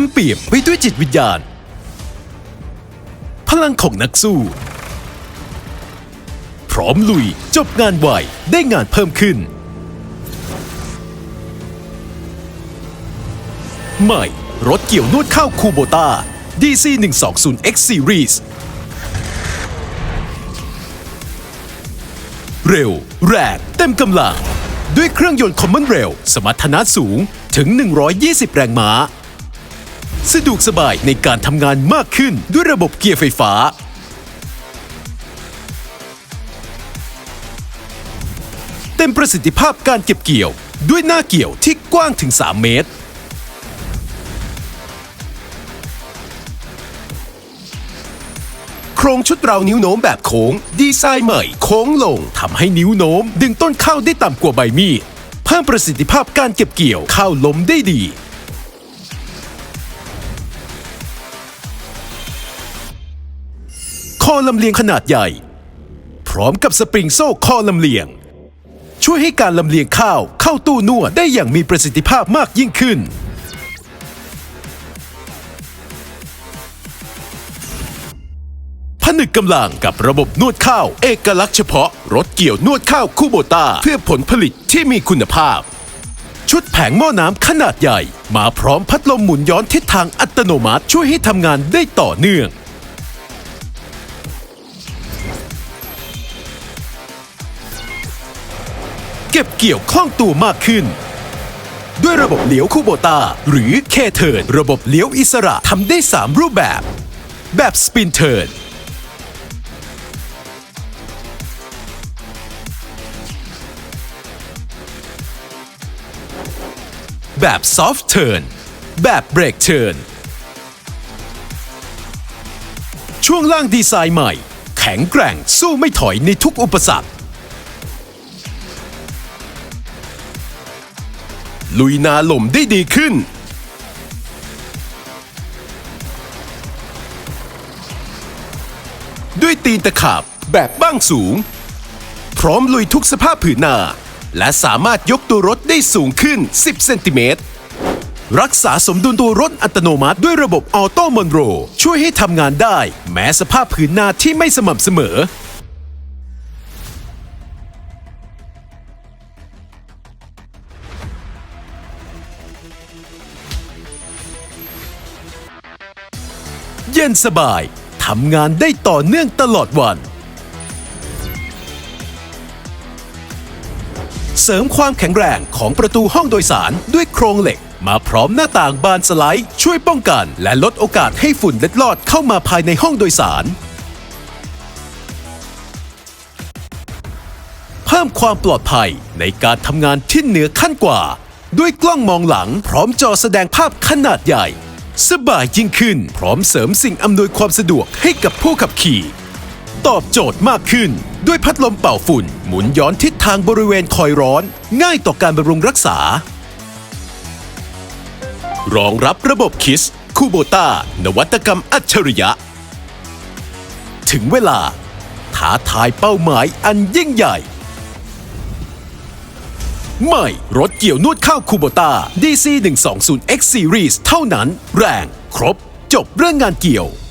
ต็มเปี่ยมไปด้วยจิตวิญญาณ พลังของนักสู้ พร้อมลุยจบงานไวได้งานเพิ่มขึ้น ใหม่ รถเกี่ยวนวดข้าวคูโบตา DC 120 X Series เร็ว แรงเต็มกำลัง ด้วยเครื่องยนต์ Common Rail สมรรถนะสูงถึง 120 แรงม้า สะดวกสบายในการทำงานมากขึ้นด้วยระบบเกียร์ไฟฟ้า เต็มประสิทธิภาพการเก็บเกี่ยวด้วยหน้าเกี่ยวที่กว้างถึง 3 เมตร โครงชุดเรานิ้วโน้มแบบโค้ง ดีไซน์ใหม่โค้งลงทำให้นิ้วโน้ม ดึงต้นข้าวได้ต่ำกว่าใบมีดเพิ่มประสิทธิภาพการเก็บเกี่ยวข้าวล้มได้ดี อลำเลียงขนาดใหญ่ พร้อมกับสปริงโซ่คอลำเลียง ช่วยให้การลำเลียงข้าวเข้าตู้นวดได้อย่างมีประสิทธิภาพมากยิ่งขึ้น ผนึกกำลังกับระบบนวดข้าว เอกลักษณ์เฉพาะรถเกี่ยวนวดข้าวคูโบตาเพื่อผลผลิตที่มีคุณภาพ ชุดแผงหม้อน้ำขนาดใหญ่ มาพร้อมพัดลมหมุนย้อนทิศทางอัตโนมัติช่วยให้ทำงานได้ต่อเนื่อง เก็บเกี่ยวคล่องตัวมากขึ้น ด้วยระบบเลี้ยวคูโบตาหรือเคเทิร์นระบบเลี้ยวอิสระทำได้ 3 รูปแบบ แบบสปินเทิร์นแบบซอฟท์เทิร์นแบบเบรกเทิร์นช่วงล่างดีไซน์ใหม่ แข็งแกร่งสู้ไม่ถอยในทุกอุปสรรค ลุยนาหล่มได้ดีขึ้น ด้วยตีนตะขาบแบบบ้างสูง พร้อมลุยทุกสภาพผืนนา และสามารถยกตัวรถได้สูงขึ้น 10 เซนติเมตรรักษาสมดุลตัวรถอัตโนมัติด้วยระบบออโต้มอนโรช่วยให้ทำงานได้ แม้สภาพผืนนาที่ไม่สม่ำเสมอ เย็นสบาย ทำงานได้ต่อเนื่องตลอดวัน เสริมความแข็งแรงของประตูห้องโดยสารด้วยโครงเหล็ก มาพร้อมหน้าต่างบานสไลด์ ช่วยป้องกัน และลดโอกาสให้ฝุ่นเล็ดลอดเข้ามาภายในห้องโดยสาร เพิ่มความปลอดภัยในการทำงานที่เหนือขั้นกว่า ด้วยกล้องมองหลังพร้อมจอแสดงภาพขนาดใหญ่ สบายยิ่งขึ้น พร้อมเสริมสิ่งอำนวยความสะดวกให้กับผู้ขับขี่ ตอบโจทย์มากขึ้น ด้วยพัดลมเป่าฝุ่น หมุนย้อนทิศทางบริเวณคอยร้อน ง่ายต่อการบำรุงรักษา รองรับระบบคิสคูโบตานวัตกรรมอัจฉริยะ ถึงเวลาท้าทายเป้าหมายอันยิ่งใหญ่ ใหม่รถเกี่ยวนวดข้าวคูโบตา DC 120 X Series เท่านั้น แรง ครบ จบเรื่องงานเกี่ยว